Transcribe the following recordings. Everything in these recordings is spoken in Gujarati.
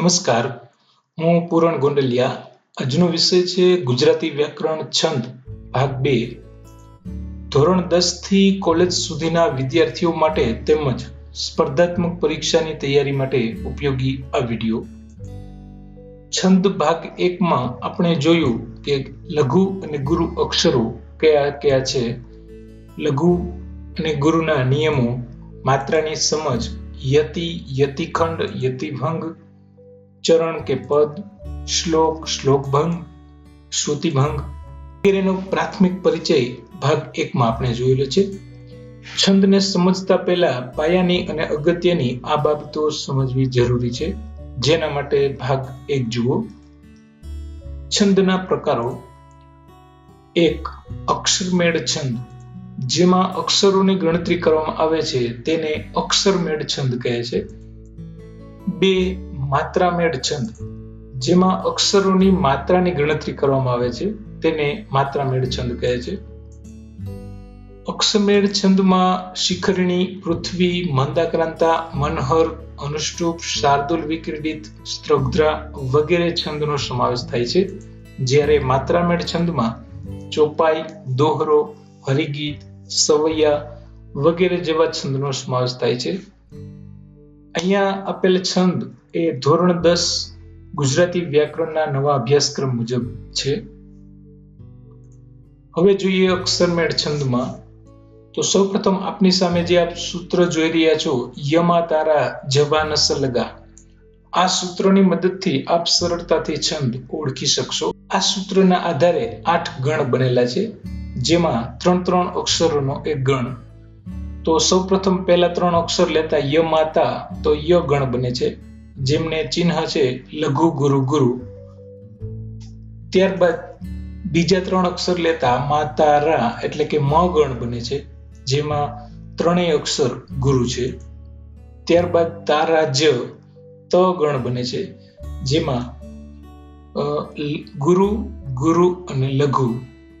નમસ્કાર. હું પૂરણ ગોંડલિયા. આજનો વિષય છે ગુજરાતી વ્યાકરણ છંદ, ભાગ બે. ધોરણ દસથી કોલેજ સુધીના વિદ્યાર્થીઓ માટે તેમજ સ્પર્ધાત્મક પરીક્ષાની તૈયારી માટે ઉપયોગી આ વીડિયો. છંદ ભાગ એકમાં આપણે જોયું કે લઘુ અને ગુરુ અક્ષરો કયા કયા છે. લઘુ અને ગુરુના નિયમો, માત્રાની સમજ, યતિ, યતિખંડ, યતિભંગ ચરણ કે પદ, શ્લોક, શ્લોકભંગ, શ્રુતિભંગ વગેરેનો પ્રાથમિક પરિચય ભાગ એકમાં આપણે જોયેલો છે. છંદને સમજતા પહેલા પાયાની અને અગત્યની આ બાબતો સમજવી જરૂરી છે. જેના માટે ભાગ એક જુઓ. છંદના પ્રકારો. એક, અક્ષરમેળ છંદ. જેમાં અક્ષરોની ગણતરી કરવામાં આવે છે તેને અક્ષરમેળ છંદ કહે છે. બે માત્રામેળ છંદ. જેમાં અક્ષરોની માત્રાની ગણતરી કરવામાં આવે છે, તેને માત્રામેળ છંદ કહે છે. અક્ષમેળ છંદમાં શિખરણી, પૃથ્વી, મંદાક્રાંતા, મનહર, અનુષ્ટુપ, શાર્દુલ વિક્રીડિત, સ્ત્રગ્ધ્રા વગેરે છંદનો સમાવેશ થાય છે. જ્યારે માત્રામેળ છંદમાં ચોપાઈ, દોહરો, હરિગીત, સવૈયા વગેરે જેવા છંદનો સમાવેશ થાય છે. અહીંયા આપેલ છંદ એ ધોરણ દસ ગુજરાતી વ્યાકરણના નવા અભ્યાસક્રમ મુજબ છે. હવે જોઈએ અક્ષરમેળ છંદમાં. તો સૌપ્રથમ આપની સામે જે આપ સૂત્ર જોઈ રહ્યા છો યમા તારા જવા સલગા આ સૂત્રની મદદથી આપ સરળતાથી છંદ ઓળખી શકશો. આ સૂત્રના આધારે આઠ ગણ બનેલા છે, જેમાં ત્રણ ત્રણ અક્ષરોનો એક ગણ. તો સૌપ્રથમ પહેલા ત્રણ અક્ષર લેતા ય માતા તો ય ગણ બને છે. જેમને ચિહ્ન છે લઘુ ગુરુ ગુરુ. ત્યારબાદ બીજા ત્રણ અક્ષર લેતા માતા રા એટલે કે મ ગણ બને છે, જેમાં ત્રણેય અક્ષર ગુરુ છે. ત્યારબાદ તારા જ ત ગણ બને છે, જેમાં ગુરુ ગુરુ અને લઘુ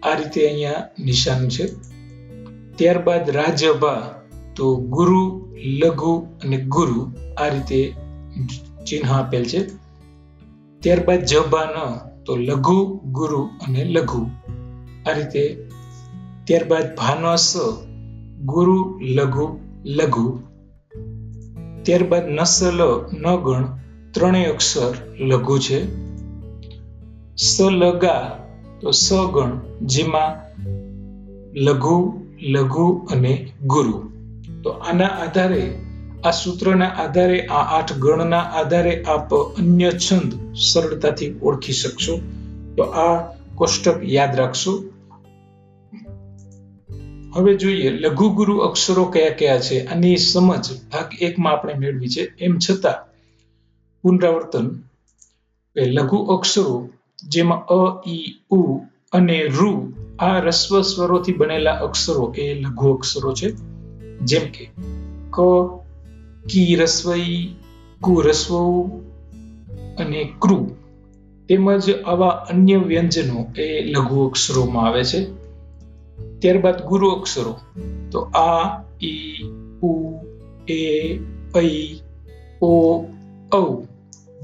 આ રીતે અહીંયા નિશાન છે. ત્યારબાદ રાજભા તો ગુરુ, લઘુ અને ગુરુ આ રીતે ચિહ્ન આપેલ છે. ત્યારબાદ જબા ન તો લઘુ, ગુરુ અને લઘુ. આ રીતે ત્યારબાદ ભાનસ, ગુરુ, લઘુ લઘુ. ત્યારબાદ નસલ ન ગણ ત્રણેય અક્ષર લઘુ છે. સલગા તો સગણ જેમાં લઘુ લઘુ અને ગુરુ. તો આના આધારે આ સૂત્રના આધારે આ આઠ ગણના આધારે આપ અન્ય છંદ સરળતાથી ઓળખી શકશો. તો આ કોષ્ટક યાદ રાખશો. હવે જોઈએ લઘુ ગુરુ અક્ષરો કયા કયા છે? આની સમજ ભાગ એકમાં આપણે મેળવી છે. એમ છતાં, પુનરાવર્તન લઘુ અક્ષરો જેમાં અ ઈ ઉ અને રૂ આ રસ્વ સ્વરોથી બનેલા અક્ષરો એ લઘુ અક્ષરો છે. જેમ કે ક કી રસ્વઈ કુ રસ્વ અને ક્રુ તેમજ આવા અન્ય વ્યંજનો એ લઘુ અક્ષરોમાં આવે છે. ત્યારબાદ ગુરુ અક્ષરો. તો આ ઈ ઉ, એ, ઐ, ઓ, ઔ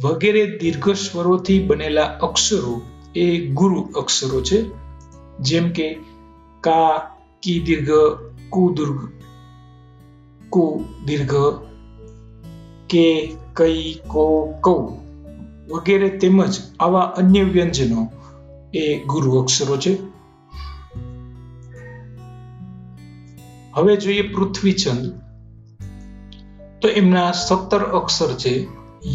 વગેરે દીર્ઘ સ્વરોથી બનેલા અક્ષરો એ ગુરુ અક્ષરો છે. જેમ કે કા, કી દીર્ઘ, કુ દુર્ઘ, કુ દીર્ઘ કે કઈ કો કૌ વગેરે તેમજ આવા અન્ય વ્યંજનો એ ગુરુ અક્ષરો છે. હવે જોઈએ પૃથ્વીચંદ. તો એમના સત્તર અક્ષર છે,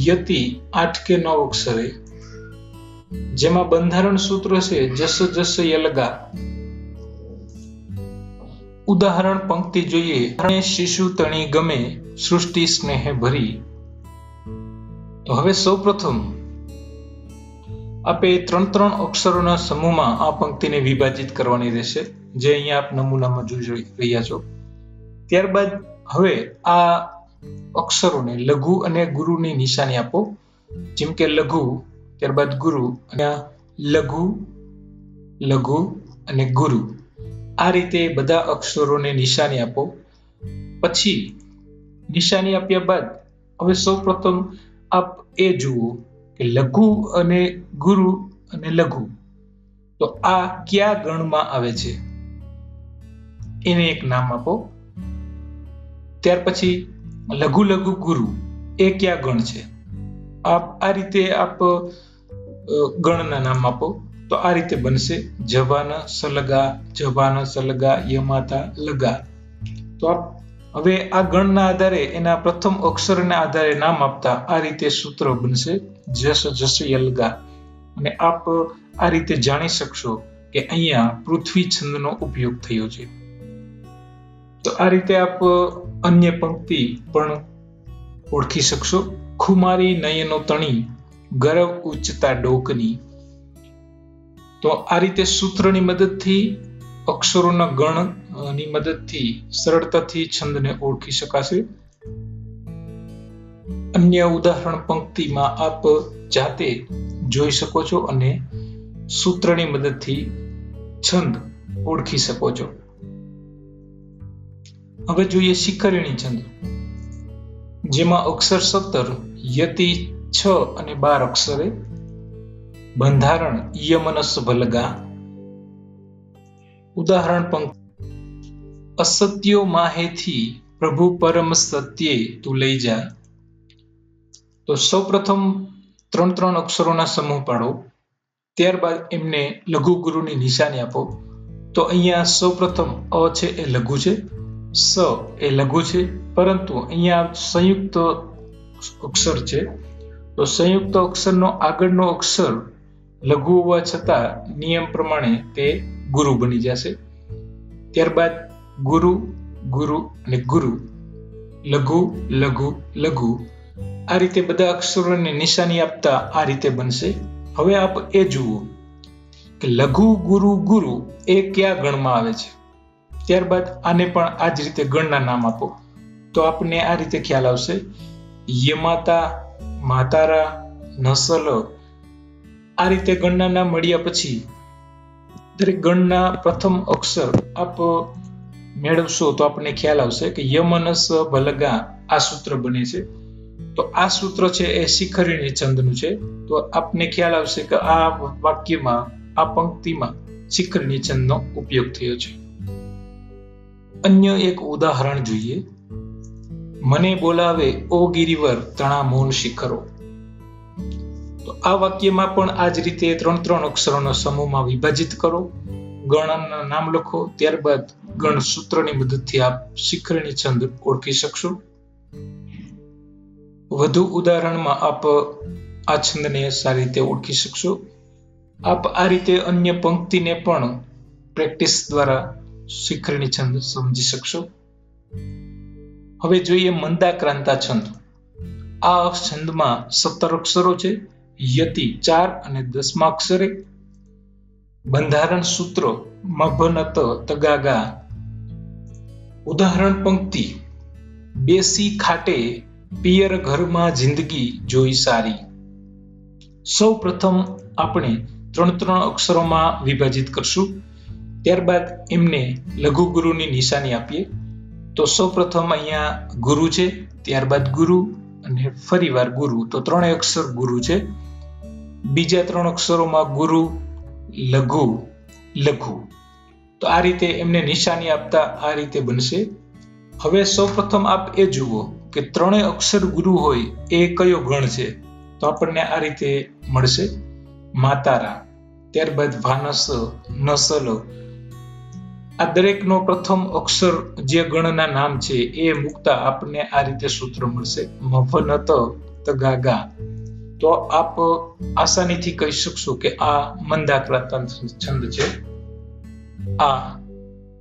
યતિ આઠ કે નવ અક્ષરે. જેમાં બંધારણ સૂત્ર છે, જસ જસ યલગા. ઉદાહરણ પંક્તિ જોઈએ. શિશુ તણી ગમે, સૃષ્ટિ સ્નેહ ભરી. હવે સૌપ્રથમ, આપે ત્રણ ત્રણ અક્ષરોના સમૂહમાં આ પંક્તિને વિભાજિત કરવાની રહેશે, જે અહીંયા આપ નમૂનામાં જોઈ રહ્યા છો. ત્યારબાદ હવે આ અક્ષરોને લઘુ અને ગુરુની નિશાની આપો. જેમ કે લઘુ, ત્યારબાદ ગુરુ, અને લઘુ લઘુ અને ગુરુ. આ રીતે બધા અક્ષરોને નિશાની આપો. પછી નિશાની આપ્યા બાદ હવે સૌપ્રથમ આપ એ જુઓ કે લઘુ અને ગુરુ અને લઘુ. તો આ કયા ગણમાં આવે છે? એને એક નામ આપો. ત્યાર પછી લઘુ લઘુ ગુરુ, એ કયા ગણ છે? આપ આ રીતે આપ ગણના નામ આપો. તો આ રીતે બનશે જવાન સલગા જવાન સલગા, યમાતા લગા. તો હવે આ ગણના આધારે એના પ્રથમ અક્ષરના આધારે નામ આપતા આ રીતે સૂત્ર બનશે જસ જસ યલગા અને આપ આ રીતે જાણી શકશો કે અહીંયા પૃથ્વી છંદનો ઉપયોગ થયો છે. તો આ રીતે આપ અન્ય પંક્તિ પણ ઓળખી શકશો. ખુમારી નયનો તણી ગરવ ઉચ્ચતા ડોકની તો આ રીતે સૂત્રની મદદથી, અક્ષરોના ગણની મદદથી, સરળતાથી છંદને ઓળખી શકાશે. અન્ય ઉદાહરણ પંક્તિમાં આપ જાતે જોઈ શકો છો અને સૂત્રની મદદથી છંદ ઓળખી શકો છો. હવે જોઈએ શિખરણી છંદ. જેમાં અક્ષર સત્તર, યતિ છ અને બાર અક્ષરે બંધારણ યમનસ ભલગા. ઉદાહરણ પંક્તિ. અસત્યો માહેથી પ્રભુ પરમ સત્યે તું લઈ જા. તો સૌપ્રથમ ત્રણ ત્રણ અક્ષરોના સમૂહ પાડો. ત્યારબાદ એમને લઘુ ગુરુની નિશાની આપો. તો અહીંયા સૌપ્રથમ અ છે એ લઘુ છે, સ એ લઘુ છે, પરંતુ અહીંયા સંયુક્ત અક્ષર છે. તો સંયુક્ત અક્ષરનો આગળનો અક્ષર લઘુ હોવા છતાં નિયમ પ્રમાણે તે ગુરુ બની જશે. ત્યારબાદ ગુરુ ગુરુ અને ગુરુ, લઘુ લઘુ લઘુ. આ રીતે બધા અક્ષરોને નિશાની આપતા આ રીતે બનશે. હવે આપ એ જુઓ કે લઘુ, ગુરુ ગુરુ એ કયા ગણમાં આવે છે? ત્યારબાદ આને પણ આ જ રીતે ગણના નામ આપો. તો આપને આ રીતે ખ્યાલ આવશે. યમાતા, માતારા, નસલ આ રીતે ગણના મળ્યા પછી દરેક ગણના પ્રથમ અક્ષર આપ મેળવશો તો આપણને ખ્યાલ આવશે કે યમનસ ભલગા આ સૂત્ર બને છે. તો આ સૂત્ર છે એ શિખરિણી છંદનું છે. તો આપને ખ્યાલ આવશે કે આ વાક્યમાં, આ પંક્તિમાં શિખરિણી છંદનો ઉપયોગ થયો છે. અન્ય એક ઉદાહરણ જોઈએ. મને બોલાવે ઓ ગિરિવર તણા મૌન શિખરો આ વાક્યમાં પણ આ જ રીતે ત્રણ ત્રણ અક્ષરોના સમૂહમાં વિભાજિત કરો. ગણના નામ લખો, ત્યારબાદ ગણ સૂત્રની મદદથી આપ શિખરણી છંદ ઓળખી શકશો. વધુ ઉદાહરણમાં આપ આ છંદને સારી રીતે ઓળખી શકશો. આપ આ રીતે અન્ય પંક્તિને પણ પ્રેક્ટિસ દ્વારા શિખરણી છંદ સમજી શકશો. હવે જોઈએ મંદાક્રાંતા છંદ. આ છંદમાં સત્તર અક્ષરો છે. યતિ ચાર અને દસમા અક્ષરે બંધારણ સૂત્રો મભનત તગાગા. ઉદાહરણ પંક્તિ, બેસી ખાટે પિયર ઘરમાં જિંદગી જોઈ સારી. સૌ પ્રથમ આપણે ત્રણ ત્રણ અક્ષરોમાં વિભાજિત કરશું. ત્યારબાદ એમને લઘુ ગુરુની નિશાની આપીએ. તો સૌ પ્રથમ અહીંયા ગુરુ છે, ત્યારબાદ ગુરુ અને ફરીવાર ગુરુ. તો ત્રણેય અક્ષર ગુરુ છે. બીજા ત્રણ અક્ષરોમાં ગુરુ, લઘુ લઘુ. તો આ રીતે એમને નિશાની આપતા આ રીતે બનશે. હવે સૌ પ્રથમ આપ એ જુઓ કે ત્રણેય અક્ષર ગુરુ હોય એ કયો ગણ છે? તો આપણને આ રીતે મળશે. માતારા, ત્યારબાદ ભાનસ નસલ. આ દરેકનો પ્રથમ અક્ષર જે ગણના નામ છે એ મૂકતા આપણને આ રીતે સૂત્ર મળશે. મફનત, તગાગા. તો આપ આસાનીથી કહી શકશો કે આ મંદાક્રાંતા છંદ છે. આ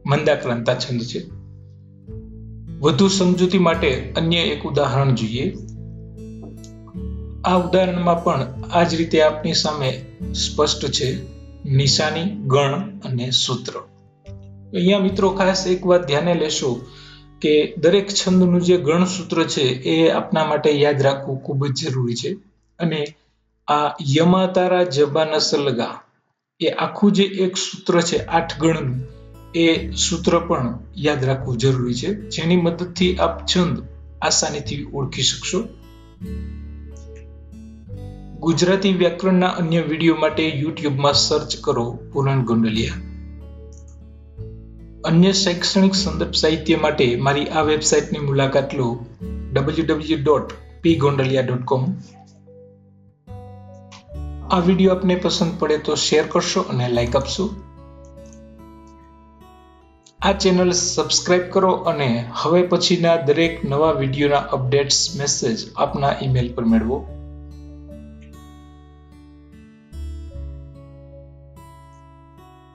મંદાક્રાંતા છંદ છે. વધુ સમજૂતી માટે અન્ય એક ઉદાહરણ જોઈએ. આ ઉદાહરણમાં પણ આ જ રીતે આપની સામે સ્પષ્ટ છે. નિશાની, ગણ અને સૂત્ર. અહીંયા મિત્રો ખાસ એક વાત ધ્યાને લેશો કે દરેક છંદનું જે ગણ સૂત્ર છે એ આપના માટે યાદ રાખવું ખૂબ જ જરૂરી છે. અને આ યમાતારા જબાના સલગા એ આખું જે એક સૂત્ર છે આઠ ગણનું એ સૂત્ર પણ યાદ રાખવું જરૂરી છે. જેની મદદથી આપ છંદ આસાનીથી ઓળખી શકશો. ગુજરાતી વ્યાકરણના અન્ય વીડિયો માટે યુટ્યુબમાં સર્ચ કરો પૂરણ ગોંડલિયા. અન્ય શૈક્ષણિક સંદર્ભ સાહિત્ય માટે મારી આ વેબસાઇટની મુલાકાત લો W W dot P Gondaliya dot com આ વીડિયો આપને પસંદ પડે તો શેર કરશો અને લાઈક આપશો. આ ચેનલ સબસ્ક્રાઇબ કરો અને હવે પછીના દરેક નવા વિડીયોના અપડેટ્સ મેસેજ આપના ઈમેલ પર મેળવો.